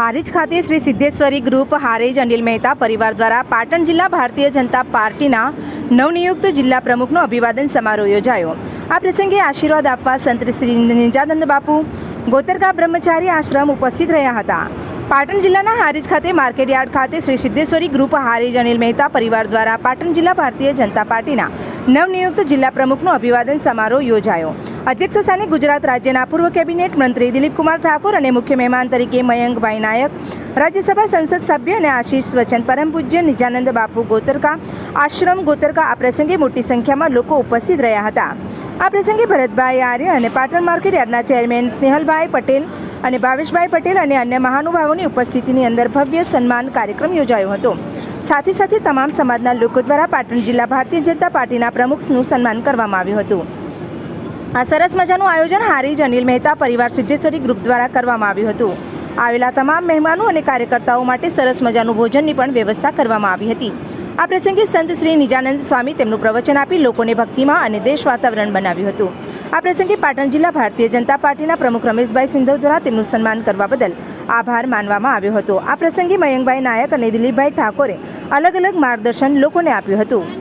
હારીજ ખાતે શ્રી સિદ્ધેશ્વરી ગ્રુપ હારીજ અનિલ મહેતા પરિવાર દ્વારા પાટણ જિલ્લા ભારતીય જનતા પાર્ટીના નવનિયુક્ત જિલ્લા પ્રમુખનો અભિવાદન સમારોહ યોજાયો. આ પ્રસંગે આશીર્વાદ આપવા સંત શ્રી નિજાનંદ બાપુ, ગોતરકા બ્રહ્મચારી આશ્રમ ઉપસ્થિત રહ્યા હતા. પાટણ જિલ્લાના હારીજ ખાતે માર્કેટયાર્ડ ખાતે શ્રી સિદ્ધેશ્વરી ગ્રુપ હારીજ અનિલ મહેતા પરિવાર દ્વારા પાટણ જિલ્લા ભારતીય જનતા પાર્ટીના નવનિયુક્ત જિલ્લા પ્રમુખનો અભિવાદન સમારોહ યોજાયો. અધ્યક્ષ સ્થાને ગુજરાત રાજ્યના પૂર્વ કેબિનેટ મંત્રી દિલીપકુમાર ઠાકોર અને મુખ્ય મહેમાન તરીકે મયંકભાઈ નાયક, રાજ્યસભા સંસદ સભ્ય અને આશીષ વચન, પરમ પૂજ્ય નિજાનંદ બાપુ ગોતરકા, આશ્રમ ગોતરકા આ પ્રસંગે મોટી સંખ્યામાં લોકો ઉપસ્થિત રહ્યા હતા. આ પ્રસંગે ભરતભાઈ આર્ય અને પાટણ માર્કેટ યાર્ડના ચેરમેન સ્નેહલભાઈ પટેલ અને ભાવેશભાઈ પટેલ અને અન્ય મહાનુભાવોની ઉપસ્થિતિની અંદર ભવ્ય સન્માન કાર્યક્રમ યોજાયો હતો. સાથે સાથે તમામ સમાજના લોકો દ્વારા પાટણ જિલ્લા ભારતીય જનતા પાર્ટીના પ્રમુખનું સન્માન કરવામાં આવ્યું હતું. આ સરસ મજાનું આયોજન હારીજ અનિલ મહેતા પરિવાર સિદ્ધેશ્વરી ગ્રુપ દ્વારા કરવામાં આવ્યું હતું. આવેલા તમામ મહેમાનો અને કાર્યકર્તાઓ માટે સરસ મજાનું ભોજનની પણ વ્યવસ્થા કરવામાં આવી હતી. આ પ્રસંગે સંત શ્રી નિજાનંદ સ્વામી તેમનું પ્રવચન આપી લોકોને ભક્તિમાં અને દેશ વાતાવરણ બનાવ્યું હતું. આ પ્રસંગે પાટણ જિલ્લા ભારતીય જનતા પાર્ટીના પ્રમુખ રમેશભાઈ સિંધવ દ્વારા તેમનું સન્માન કરવા બદલ આભાર માનવામાં આવ્યો હતો. આ પ્રસંગે મયંકભાઈ નાયક અને દિલીપભાઈ ઠાકોરે અલગ અલગ માર્ગદર્શન લોકોને આપ્યું હતું.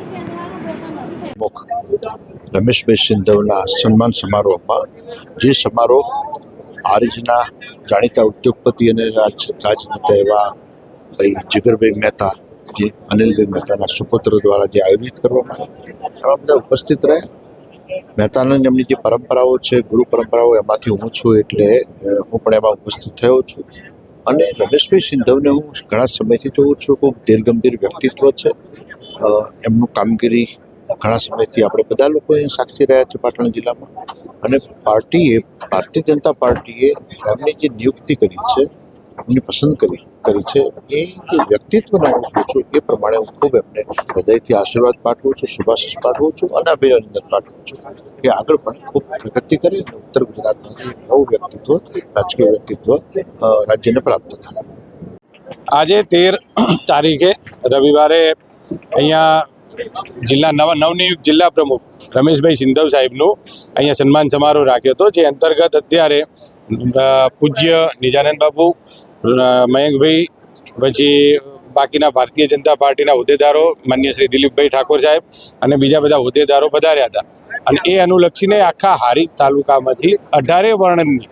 પ્રમુખ રમેશભાઈ સિંધવના સન્માન સમારોહમાં જે સમારોહ આરજના જાણીતા ઉદ્યોગપતિ અને રાજ રાજનેતા એવા ભાઈ જીગરભાઈ મહેતા જે અનિલભાઈ મહેતાના સુપુત્ર દ્વારા જે આયોજિત કરવામાં આવ્યું. એમાં બધા ઉપસ્થિત રહ્યા મહેતાનંદ એમની જે પરંપરાઓ છે, ગુરુ પરંપરાઓ, એમાંથી હું છું એટલે હું પણ એમાં ઉપસ્થિત થયો છું. અને રમેશભાઈ સિંધવને હું ઘણા સમયથી જોઉં છું. ખૂબ ધીરગંભીર વ્યક્તિત્વ છે. એમનું કામગીરી ઘણા સમયથી આપણે બધા લોકો અહીંયા સાક્ષી રહ્યા છે પાટણ જિલ્લામાં. અને પાર્ટીએ, ભારતીય જનતા પાર્ટીએ એમની જે નિયુક્તિ કરી છે, એમની પસંદ કરી કરી છે, એ જે વ્યક્તિત્વને ઓળખું છું, એ પ્રમાણે હું ખૂબ એમને હૃદયથી આશીર્વાદ પાઠવું છું, શુભાશીષ પાઠવું છું અને અભિનંદન પાઠવું છું કે આગળ પણ ખૂબ પ્રગતિ કરે અને ઉત્તર ગુજરાતમાં નવું વ્યક્તિત્વ, રાજકીય વ્યક્તિત્વ રાજ્યને પ્રાપ્ત થાય. આજે તેર તારીખે રવિવારે અહીંયા જિલ્લા નવ નવનિયુક્ત જિલ્લા પ્રમુખ રમેશભાઈ સિંધવ સાહેબનું અહીંયા સન્માન સમારોહ રાખ્યો હતો, જે અંતર્ગત અત્યારે પૂજ્ય નિજાનંદ બાપુ મયંકભાઈ, પછી બાકીના ભારતીય જનતા પાર્ટીના હોદ્દેદારો, માન્ય શ્રી દિલીપભાઈ ઠાકોર સાહેબ અને બીજા બધા હોદ્દેદારો પધાર્યા હતા. અને એ અનુલક્ષીને આખા હારીજ તાલુકામાંથી અઢારે વર્ણનની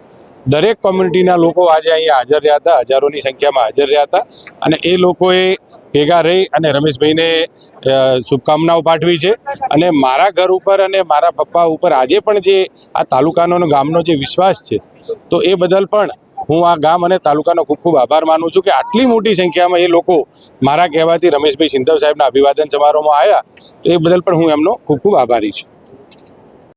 દરેક કોમ્યુનિટીના લોકો આજે અહીંયા હાજર રહ્યા હતા, હજારોની સંખ્યામાં હાજર રહ્યા હતા અને એ લોકોએ ભેગા રહી અને રમેશભાઈને શુભકામનાઓ પાઠવી છે. અને મારા ઘર ઉપર અને મારા પપ્પા ઉપર આજે પણ જે આ તાલુકાનો ગામનો જે વિશ્વાસ છે, તો એ બદલ પણ હું આ ગામ અને તાલુકાનો ખૂબ ખૂબ આભાર માનું છું કે આટલી મોટી સંખ્યામાં એ લોકો મારા કહેવાથી રમેશભાઈ સિંધવ સાહેબના અભિવાદન સમારોહમાં આવ્યા, તો એ બદલ પણ હું એમનો ખૂબ ખૂબ આભારી છું.